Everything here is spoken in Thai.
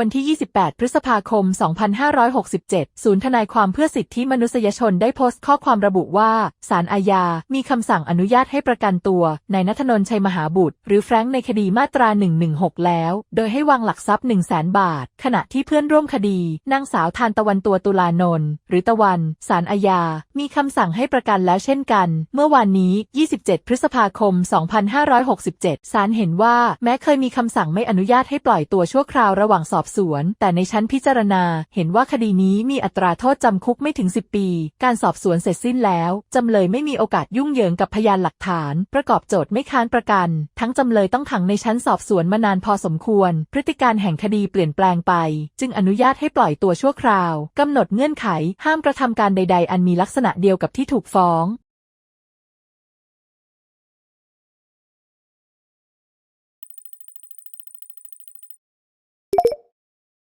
วันที่ 28 พฤษภาคม 2567 ศูนย์ทนายความเพื่อสิทธิมนุษยชนได้โพสต์ข้อความระบุว่า ศาลอาญา มีคำสั่งอนุญาตให้ประกันตัวนายนัทนนท์ชัยมหาบุตร หรือแฟรงค์ในคดีมาตรา 116 แล้ว โดยให้วางหลักทรัพย์ 1 0 0 0 0แบาท ขณะที่เพื่อนร่วมคดี นางสาวทานตะวันตัวตุลานนท์ หรือตะวัน ศาลอาญา มีคำสั่งให้ประกันแล้วเช่นกัน เมื่อวานนี้ 27 พฤษภาคม 2567 ศาลเห็นว่า แม้เคยมีคำสั่งไม่อนุญาตให้ปล่อยตัวชั่วคราวระหว่างสอบอบสวน แต่ในชั้นพิจารณาเห็นว่าคดีนี้มีอัตราโทษจำคุกไม่ถึง 10 ปี การสอบสวนเสร็จสิ้นแล้ว จำเลยไม่มีโอกาสยุ่งเหยิงกับพยานหลักฐาน ประกอบโจทย์ไม่ค้านประกัน ทั้งจำเลยต้องขังในชั้นสอบสวนมานานพอสมควร พฤติการแห่งคดีเปลี่ยนแปลงไป จึงอนุญาตให้ปล่อยตัวชั่วคราวกำหนดเงื่อนไขห้ามกระทำการใด ๆ อันมีลักษณะเดียวกับที่ถูกฟ้อง